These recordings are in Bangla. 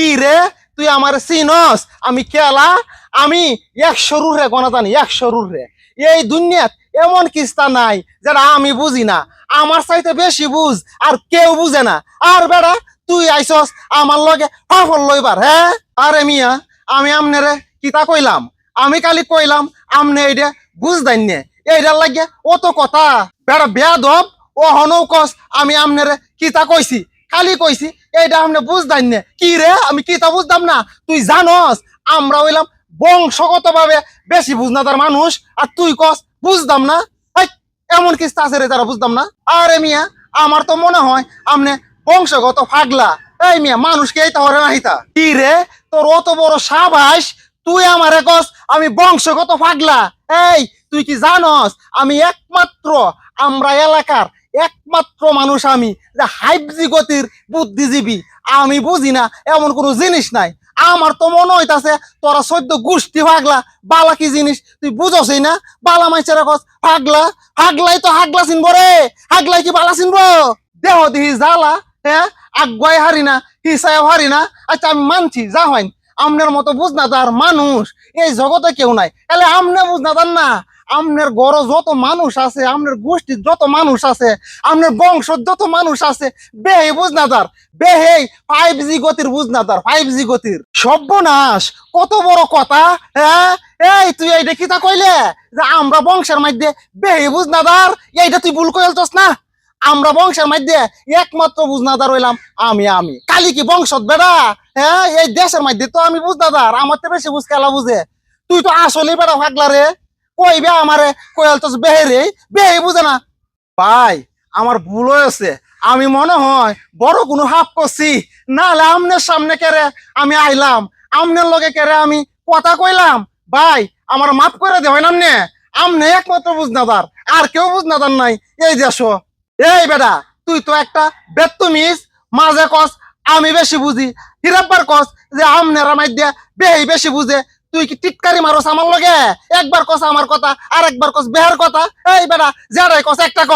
কি রে, তুই আমার চিনস, আমি কেলা, আমি একশো রে, গনা জানি, একশো রে। এই দুনিয়াত এমন কিস্তা নাই, যেটা আমি বুঝি না। আমার চাইতে বেশি বুঝ, আর কেউ বুঝে না। আর বেড়া, তুই আইসস আমার লগে সফল লইবার হ্যাঁ? আরে মিয়া, আমি আমনেরে কিতা কইলাম? আমি কালি কইলাম, আমনে এইটা বুঝদাইন নে। এইটার লাগে অত কথা। বেড়া বেয়াদব ও হনৌ কস, আমি আমনেরে কিতা কইছি? খালি কইছি এইটা আমনে বুঝতাম না। কি রে? আমি কিতা বুঝতাম না? তুই জানস, আমরা হইলাম বংশগত ভাবে বেশি বুঝনাদার মানুষ। আর তুই কস বুঝতাম না? এমন কিস্তা আছে রে তারা বুঝদাম না? আরে মিয়া, আমার তো মনে হয় আমনে বংশগত ফাগলা। এই মিয়া মানুষকে এই তাহলে নাহিতা কি রে? তোর অত বড় সাবাস। তুই আমারে কস, আমি বংশগত ফাগলা। এই, তুই কি জানস? আমি একমাত্র আমরা এলাকার একমাত্র মানুষ আমি যে হাইবজি গতির বুদ্ধিজীবী। আমি বুঝি না, এমন কোনো জিনিস নাই। আমার তো মনে হইতাছে, তোরা সদ্য গোষ্ঠী ফাগলা বালা কি জিনিস? তুই বুঝছই না? বালা মাইছেরা কস ফাগলা ফাগলাই তো হাগলা চিনব রে। হাগলাই কি বালা চিনব? দেহ দিহি জালা হ্যাঁ? আগুয়াই হারি না হিসায় হারি না। আচ্ছা আমি মানছি, যা হয় আমনের মতো বুঝনা তার মানুষ, এই জগতে কেউ নাই। তাহলে আমনে বুঝনা তার না। আমনের গড় যত মানুষ আছে, আমনের গোষ্ঠীর যত মানুষ আছে, আমনের বংশ যত মানুষ আছে, বেহে বুঝনা তার বেহে ফাইভ জি গতির বুঝনা তার ফাইভ জি গতির। সর্বনাশ কত বড় কথা হ্যাঁ? এই, তুই এইটা কিতা কইলে? যে আমরা বংশের মধ্যে বেহে বুঝনা তার এইটা তুই ভুল কইলছস না? আমরা বংশের মধ্যে একমাত্র বুঝনাদার হইলাম আমি আমি। কালি কি বংশত বেড়া? হ্যাঁ এই দেশের মধ্যে তো আমি বুঝনাদার, আমার তো বেশি বুঝ খেলা বুঝে। তুই তো আসলেই বেড়া ভাগলা রে। কইবে আমারে? কইল তো বেহেরে বেহে বুঝে না। ভাই, আমার ভুল হয়েছে। আমি মনে হয় বড় কোনো হাফ করছি। নাহলে আমনের সামনে কেরে আমি আইলাম? আমনের লগে কেরে আমি কথা কইলাম? ভাই, আমার মাফ করে দে না নে আমনে? একমাত্র বুঝনাদার, আর কেউ বুঝনাদার নাই। এই যে দেশ এই বেটা, তুই তো একটা বেত্তমিস মাঝে কস, আমি বেশি বুঝি। হিরাব্বার কস যে আমনেরা মাইদ্যা বেহি বেশি বুঝে। তুই কি টিটকারি মারস আমার লগে? একবার কস আমার কথা আর একবার কস বেহার কথা। এই বেটা, যারাই কস একটা ক।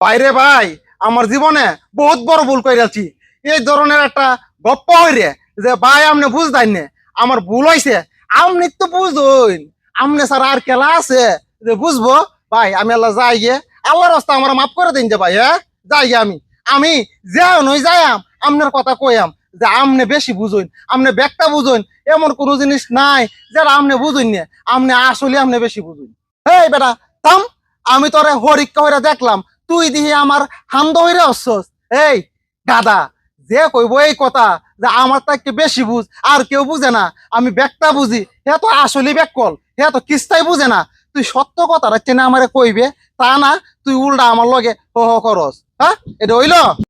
বাইরে ভাই, আমার জীবনে বহুত বড় ভুল কইরাছি এই ধরনের একটা গপ্প হইরে যে ভাই আমনে বুঝদাই নে। আমার ভুল হইছে, আমনি তো বুঝুন আমনে স্যার আর কেলা আছে, যে বুঝব। ভাই, আমি আল্লাহ যাই গে, আল্লাহর রাস্তা আমার মাফ করে দিন যে ভাই হ্যাঁ? যাই আমি। আমি যে নই যাইয়াম আমনের কথা কইয়াম যে আমনে বেশি বুঝুন আমনে ব্যাগটা বুঝুন এমন কোনো জিনিস নাই যারা আমনে বুঝুন না, আমনে আসলে আমনে বেশি বুঝুন এই বেটা তাম আমি তোরে হরিক্কা হইরা দেখলাম, তুই দিহি আমার হান্দ হইরে হচ্ছস এই দাদা, যে কইব এই কথা, যে আমার তাকে বেশি বুঝ, আর কেউ বুঝে না, আমি ব্যাগটা বুঝি, হে তো আসলে ব্যাগ কল হে তো কিস্তাই বুঝে না, তুই সত্য কথা চেনে আমারে কইবে, তা না, তুই উল্টা আমার লগে হ হ করস। হ্যাঁ এটা হইল?